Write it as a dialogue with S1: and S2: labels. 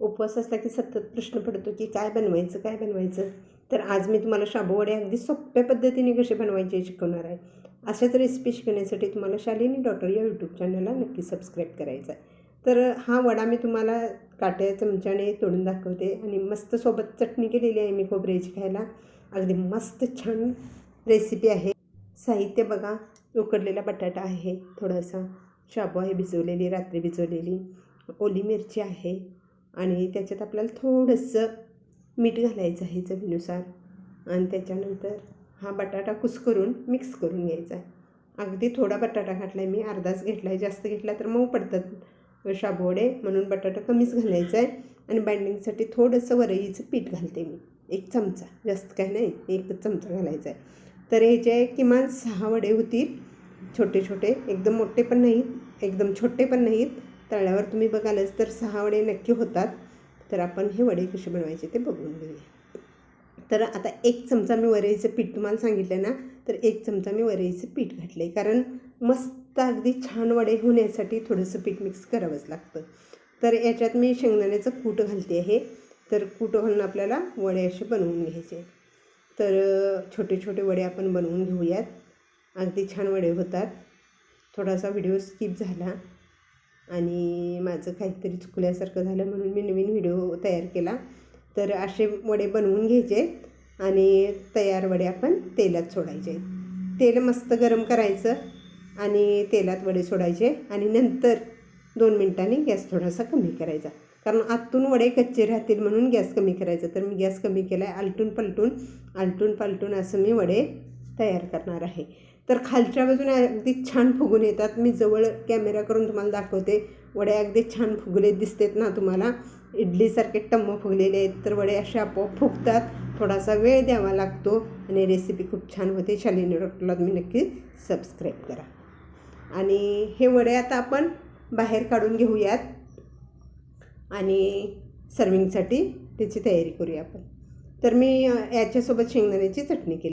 S1: उपवास असला की सतत प्रश्न पडतो की काय बनवायचं काय बनवायचं? तर आज मी तुम्हाला शाबूवडे अगदी सोप्या पद्धतीने कसे बनवायचे शिकवणार आहे. अशाच रेसिपी शिकण्यासाठी तुम्हाला शालिनी डॉटर या यूट्यूब चॅनलला नक्की सबस्क्राईब करायचं आहे. तर हा वडा मी तुम्हाला काट्या चमच्याने तोडून दाखवते आणि मस्त सोबत चटणी केलेली आहे मी खोबऱ्याची खायला. अगदी मस्त छान रेसिपी आहे. साहित्य बघा उकडलेला बटाटा आहे थोडासा शाबू आहे भिजवलेली रात्री भिजवलेली ओली मिरची आहे आणि त्याच्यात आपल्याला थोडंसं मीठ घालायचं आहे चवीनुसार. आणि त्याच्यानंतर हा बटाटा कुस्करून मिक्स करून घ्यायचा आहे. अगदी थोडा बटाटा घातला आहे मी अर्धाच घेतला आहे जास्त घेतला तर मऊ पडतात शाबोडे म्हणून बटाटा कमीच घालायचा आहे. आणि बाइंडिंगसाठी थोडंसं वरईचं पीठ घालते मी एक चमचा जास्त काय नाही एकच चमचा घालायचा आहे. तर ह्याचे किमान सहा वडे होतील छोटे छोटे एकदम मोठे पण नाहीत एकदम छोटे पण नाहीत तळल्यावर तुम्ही बघालच तर सहा वडे नक्की होतात. तर आपण हे वडे कसे बनवायचे ते बघून घेऊया. तर आता एक चमचा मी वरईचं पीठ तुम्हाला सांगितलं ना तर एक चमचा मी वरईचं पीठ घातलं आहे कारण मस्त अगदी छान वडे होण्यासाठी थोडंसं पीठ मिक्स करावंच लागतं. तर याच्यात मी शेंगदाण्याचं कूट घालते आहे. तर कूट घालून आपल्याला वडे असे बनवून घ्यायचे. तर छोटे छोटे वडे आपण बनवून घेऊयात. अगदी छान वडे होतात. थोडासा व्हिडिओ स्किप झाला. आणि माझं काहीतरी चुकल्यासारखं झालं म्हणून मी नवीन व्हिडिओ तयार केला. तर असे वडे बनवून घ्यायचे आणि तयार वडे आपण तेलात सोडायचे. तेल मस्त गरम करायचं आणि तेलात वडे सोडायचे आणि नंतर दोन मिनटांनी गॅस थोडासा कमी करायचा. कारण आतून वडे कच्चे राहतील म्हणून गॅस कमी करायचा. तर मी गॅस कमी केला आहे आलटून पलटून आलटून पलटून असं मी वडे तयार करणार आहे. तर खालच्या बाजूने अगदी छान फुगून येतात. मी जवळ कॅमेरा करून तुम्हाला दाखवते. वडे अगदी छान फुगले दिसतात ना तुम्हाला. इडलीसारखे टम्म फुगलेले आहेत तर वडे असे आपोआप फुगतात. थोडासा वेळ द्यावा लागतो आणि रेसिपी खूप छान होते. शालिनी डॉक्टरला तुम्ही नक्की सबस्क्राईब करा. आणि हे वडे आता आपण बाहेर काढून घेऊयात. आणि सर्विंगसाठी त्याची तयारी करूया आपण. तर मी याच्यासोबत शेंगदाण्याची चटणी केली.